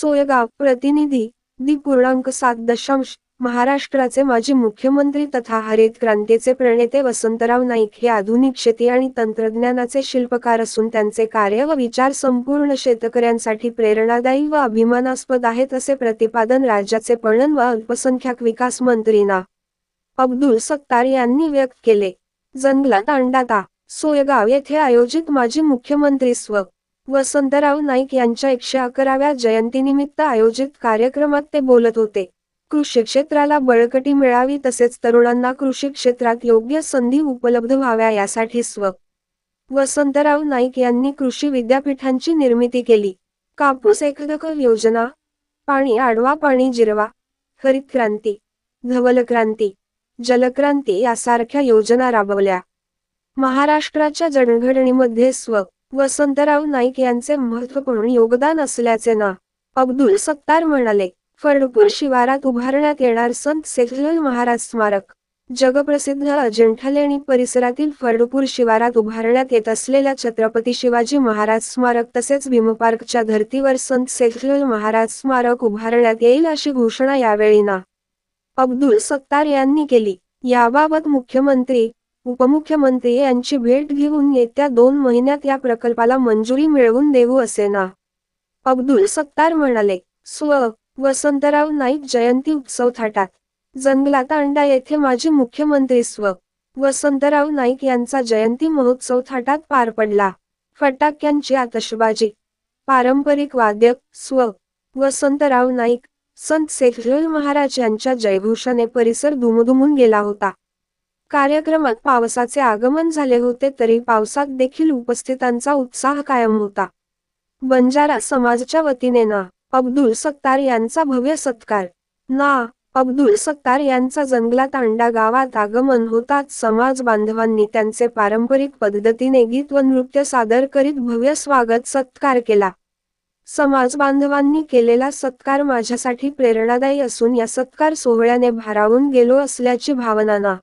सोयगाव प्रतिनिधी दी पूर्णांक सात दशांश महाराष्ट्राचे माजी मुख्यमंत्री तथा हरित क्रांतीचे प्रणेते वसंतराव नाईक हे आधुनिक शेती आणि तंत्रज्ञानाचे शिल्पकार असून त्यांचे कार्य व विचार संपूर्ण शेतकऱ्यांसाठी प्रेरणादायी व अभिमानास्पद आहेत असे प्रतिपादन राज्याचे पणन व अल्पसंख्याक विकास मंत्री ना. अब्दुल सत्तार यांनी व्यक्त केले. जंगलात अंडाता सोयगाव येथे आयोजित माजी मुख्यमंत्री स्व. वसंतराव नाईक यांच्या एकशे अकराव्या जयंतीनिमित्त आयोजित कार्यक्रमात ते बोलत होते. कृषी क्षेत्राला बळकटी मिळावी तसेच तरुणांना कृषी क्षेत्रात योग्य संधी उपलब्ध व्हाव्या यासाठी स्व. वसंतराव नाईक यांनी कृषी विद्यापीठांची निर्मिती केली. कापूस एकदक योजना पाणी आडवा पाणी जिरवा हरित क्रांती धवल क्रांती जलक्रांती यासारख्या योजना राबवल्या. महाराष्ट्राच्या जडणघडणीमध्ये स्व. वसंतराव नाईक यांचे महत्त्वपूर्ण योगदान असल्याचे ना. अब्दुल सत्तार म्हणाले फडपूर शिवारात उभारण्यात येणार संत सेखलाल महाराज स्मारक जगप्रसिद्ध अजिंठा लेणी परिसरातील फडपूर शिवारात उभारण्यात येत असलेल्या छत्रपती शिवाजी महाराज स्मारक तसेच भीमपार्कच्या धर्तीवर संत सेखलाल महाराज स्मारक उभारण्यात येईल अशी घोषणा यावेळी ना. अब्दुल सत्तार यांनी केली. याबाबत मुख्यमंत्री उपमुख्यमंत्री यांची भेट घेऊन येत्या दोन महिन्यात या प्रकल्पाला मंजुरी मिळवून देऊ असे ना. अब्दुल सत्तार म्हणाले स्व वसंतराव नाईक जयंती उत्सव थाटात. जंगलात अंडा येथे माजी मुख्यमंत्री स्व वसंतराव नाईक यांचा जयंती महोत्सव थाटात पार पडला. फटाक्यांची आतषबाजी. पारंपरिक वाद्य स्व वसंतराव नाईक संत सेखलाल महाराज यांच्या जयभूषणे परिसर दुमदुमून गेला होता. कार्यक्रमात पावसाचे आगमन झाले होते तरी पावसात देखील उपस्थितांचा उत्साह कायम होता. बंजारा समाजच्या वतीने ना अब्दुल सत्तार यांचा भव्य सत्कार. ना अब्दुल सत्तार यांचा जंगलात अंडा गावात आगमन होताच समाज बांधवांनी त्यांचे पारंपरिक पद्धतीने गीत व नृत्य सादर करीत भव्य स्वागत सत्कार केला. समाज बांधवांनी केलेला सत्कार माझ्यासाठी प्रेरणादायी असून या सत्कार सोहळ्याने भारावून गेलो असल्याची भावना ना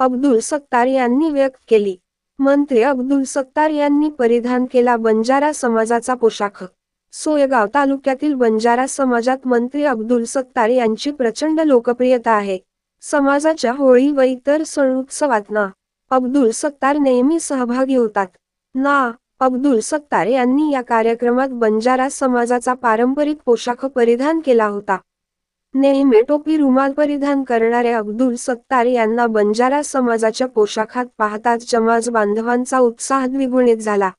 अब्दुल सत्तार यांनी व्यक्त केली. मंत्री अब्दुल सत्तार यांनी परिधान केला बंजारा समाजाचा पोशाख. सोयगाव तालुक्यातील बंजारा समाजात मंत्री अब्दुल सत्तार यांची प्रचंड लोकप्रियता आहे. समाजाच्या होळी व इतर सण उत्सवात ना अब्दुल सत्तार नेहमी सहभागी होतात. ना अब्दुल सत्तार यांनी या कार्यक्रमात बंजारा समाजाचा पारंपरिक पोशाख परिधान केला होता. नेहमी टोपी रुमाल परिधान करणारे अब्दुल सत्तार यांना बंजारा समाजाच्या पोशाखात पाहताच जमाज बांधवांचा उत्साह द्विगुणित झाला.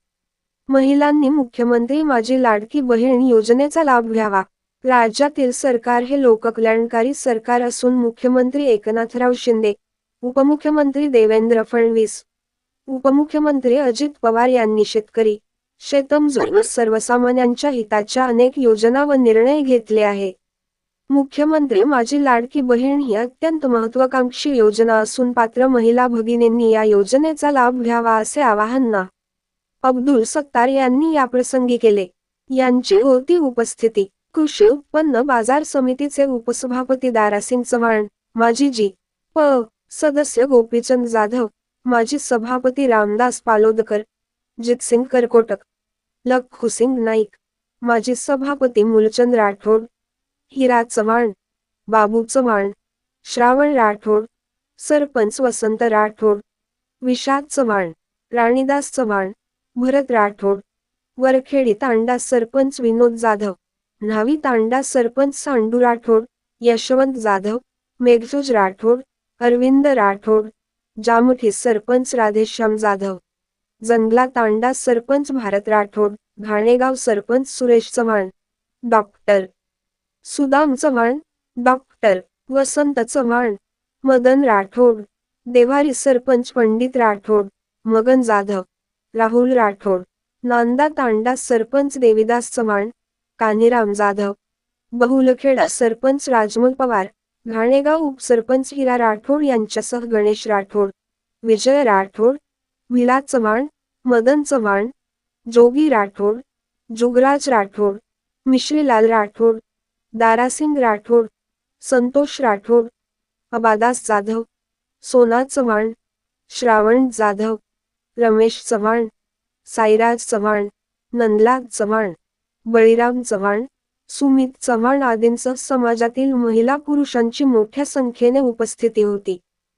महिलांनी मुख्यमंत्री माझी लाडकी बहीण योजनेचा लाभ घ्यावा. राज्यातील सरकार हे लोककल्याणकारी सरकार असून मुख्यमंत्री एकनाथराव शिंदे उपमुख्यमंत्री देवेंद्र फडणवीस उपमुख्यमंत्री अजित पवार यांनी शेतकरी शेतमजूर व सर्वसामान्यांच्या हिताच्या अनेक योजना व निर्णय घेतले आहे. मुख्यमंत्री माझी लाडकी बहीण ही अत्यंत महत्वाकांक्षी योजना असून पात्र महिला भगिनींनी या योजनेचा लाभ घ्यावा असे आवाहन ना. अब्दुल सत्तार यांनी याप्रसंगी केले. यांची होती उपस्थिती. कृषी उत्पन्न बाजार समितीचे उपसभापती दारासिंग चव्हाण माजी जी. प. सदस्य गोपीचंद जाधव माजी सभापती रामदास पालोदकर जितसिंग करकोटक लखुसिंग नाईक माजी सभापती मूलचंद राठोड हिरा चव्हाण बाबू चव्हाण श्रावण राठोड सरपंच वसंत राठोड विषाद चव्हाण राणीदास चव्हाण भरत राठोड वरखेडी तांडा सरपंच विनोद जाधव न्हावी तांडा सरपंच सांडू राठोड यशवंत जाधव मेघजोज राठोड अरविंद राठोड जामुठी सरपंच राधेश्याम जाधव जंगला तांडा सरपंच भारत राठोड घाणेगाव सरपंच सुरेश चव्हाण डॉक्टर सुदाम चव्हाण डॉक्टर वसंत चव्हाण मदन राठोड देवारी सरपंच पंडित राठोड मगन जाधव राहुल राठोड नांदा तांडा सरपंच देविदास चव्हाण कान्हेराम जाधव बहुलखेडा सरपंच राजमल पवार घाणेगाव उपसरपंच हिरा राठोड यांच्यासह गणेश राठोड विजय राठोड विला चव्हाण मदन चव्हाण जोगी राठोड जुगराज राठोड मिश्रीलाल राठोड दारासिंग राठोड संतोष राठोड अबादास जाधव सोना चव्हाण श्रावण जाधव रमेश चव्हाण साईराज चव्हाण नंदलाल चव्हाण बळीराम चव्हाण सुमित चव्हाण आदींसह समाजातील महिला पुरुषांची मोठ्या संख्येने उपस्थिती होती.